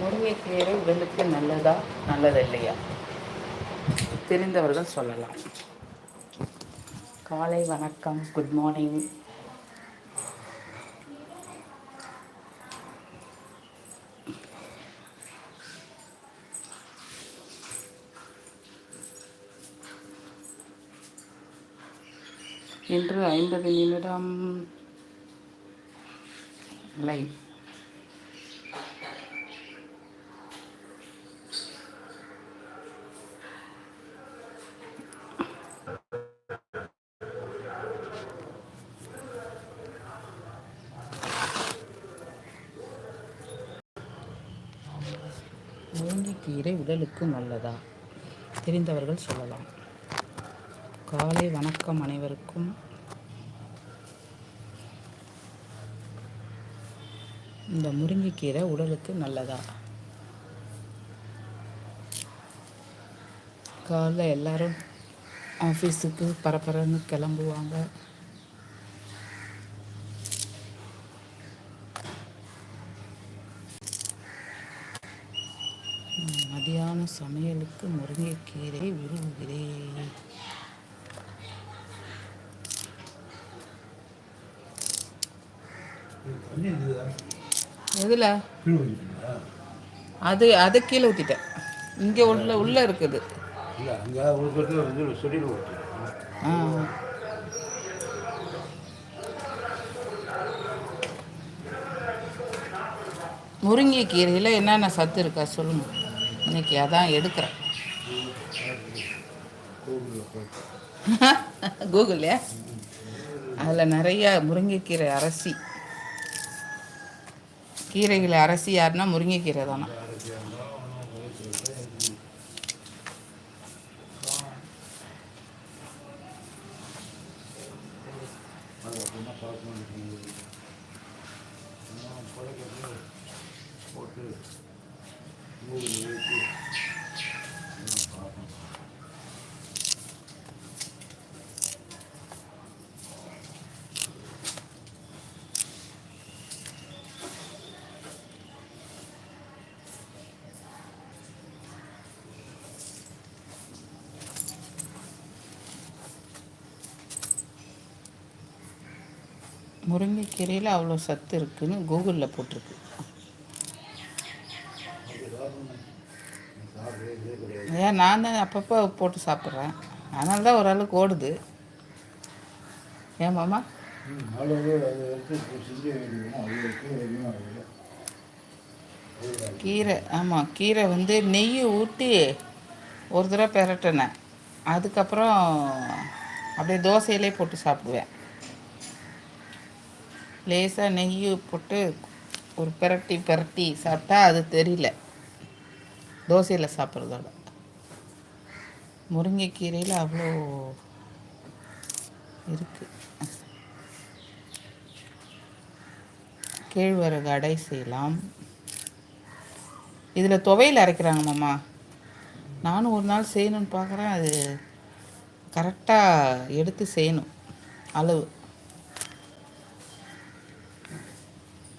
முருங்கைக்கீரை உடலுக்கு நல்லதா நல்லது இல்லையா தெரிந்தவர்கள் சொல்லலாம். காலை வணக்கம் குட் மார்னிங். இன்று ஐம்பது நிமிடம். லைவ் முருங்கைக்கீரை உடலுக்கு நல்லதா? தெரிந்தவர்கள் சொல்லலாம். காலை வணக்கம் அனைவருக்கும். இந்த முருங்கைக்கீரை உடலுக்கு நல்லதா? காலைல எல்லாரும் ஆஃபீஸுக்கு பரபரன்னு கிளம்புவாங்க. ம், மதியான சமையலுக்கு முருங்கைக்கீரை விரும்புகிறேன். எதில்? அது அது கீழே ஊற்றிட்டேன் இங்கே உள்ள உள்ளே இருக்குது. ஆ. முருங்கைக்கீரையில் என்னென்ன சத்து இருக்கா? சொல்லுங்க. இன்னைக்கு அதான் எடுக்கிறேன். கூகுள் அதில் நிறைய முருங்கைக்கீரை அரசி. கீரைகளை அரசி யாருன்னா முருங்கைக்கீரை தானே? பார்க்கணும் முருங்கைக்கீரையில் அவ்வளோ சத்து இருக்குன்னு கூகுளில் போட்டிருக்கு. ஏன் நான் தான் அப்பப்போ போட்டு சாப்பிட்றேன். அதனால தான் ஓரளவுக்கு ஓடுது. ஏன் மாமா? கீரை ஆமாம் கீரை வந்து நெய் ஊட்டி ஒரு தடவை பெரட்டினேன். அதுக்கப்புறம் அப்படியே தோசையிலே போட்டு சாப்பிடுவேன். லேசாக நெய் போட்டு ஒரு பெரட்டி பெரட்டி சாப்பிட்டா அது தெரியல. தோசையில் சாப்பிட்றதோட. முருங்கைக்கீரையில் அவ்வளோ இருக்குது கேழ்வரகு அடை செய்யலாம். இதில் துவையில் அரைக்கிறாங்க மாமா. நானும் ஒரு நாள் செய்யணும்னு பார்க்குறேன் அது கரெக்டாக எடுத்து செய்யணும். அளவு.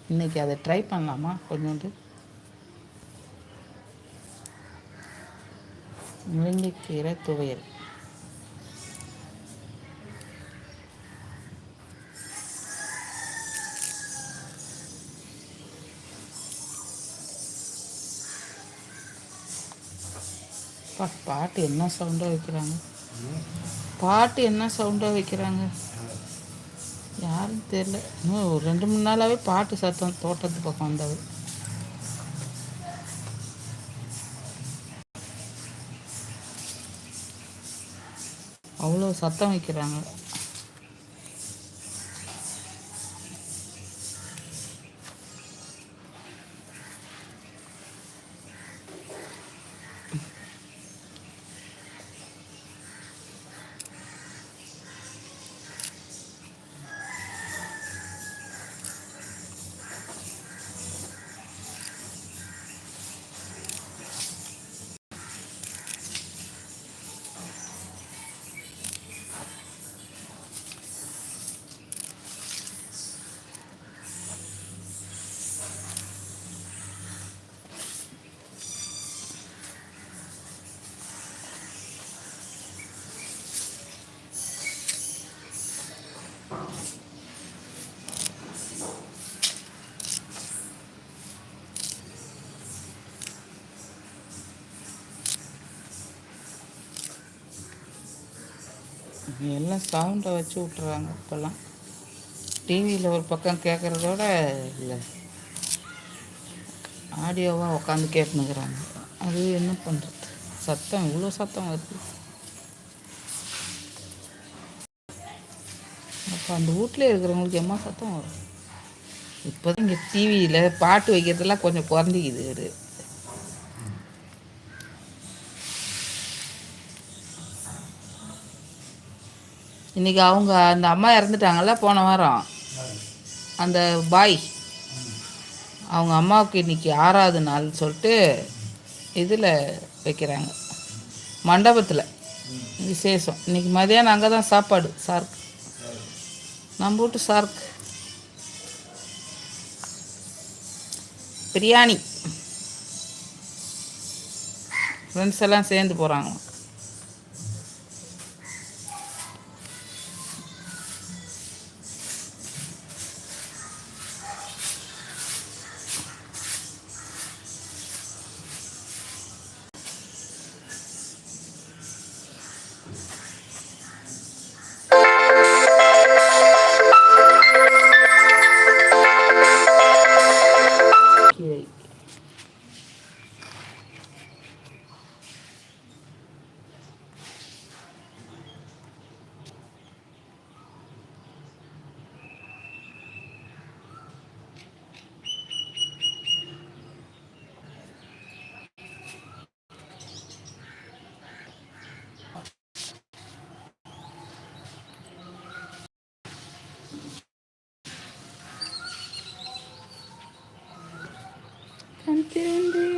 இன்னைக்கு அதை ட்ரை பண்ணலாமா? கொஞ்சோண்டு. முருங்கைக்கீரை துவையல். பா பாட்டு என்ன சவுண்டாக வைக்கிறாங்க? பாட்டு என்ன சவுண்டாக வைக்கிறாங்க? என்னன்னு தெரில இன்னும் ஒரு ரெண்டு மூணு நாளாகவே பாட்டு சத்தம் தோட்டத்து பக்கம் வந்தது. அவ்வளோ சத்தம் வைக்கிறாங்க. எல்லாம் சவுண்டை வச்சு விட்டுறாங்க இப்போல்லாம்? டிவியில் ஒரு பக்கம் கேட்குறதோட இல்லை. ஆடியோவாக உட்காந்து கேட்டுனுக்குறாங்க. அது என்ன பண்ணுறது சத்தம் இவ்வளோ சத்தம் வருது. அப்போ அந்த வீட்டில் இருக்கிறவங்களுக்கு எம்மா சத்தம் வரும்? இப்போ இங்கே டிவியில் பாட்டு வைக்கிறதெல்லாம் கொஞ்சம் குறைஞ்சிக்குது இன்றைக்கி அவங்க அந்த அம்மா இறந்துட்டாங்கல்ல போன வாரம். அந்த பாய் அவங்க அம்மாவுக்கு இன்றைக்கி ஆறாவது நாள் சொல்லிட்டு இதில் வைக்கிறாங்க. மண்டபத்தில். விசேஷம். இன்றைக்கி மதியானம் அங்கே தான் சாப்பாடு சார்க்கு நம்ம வீட்டு சார்க்கு பிரியாணி. ஃப்ரெண்ட்ஸ் எல்லாம் சேர்ந்து போகிறாங்க Dun, dun, dun.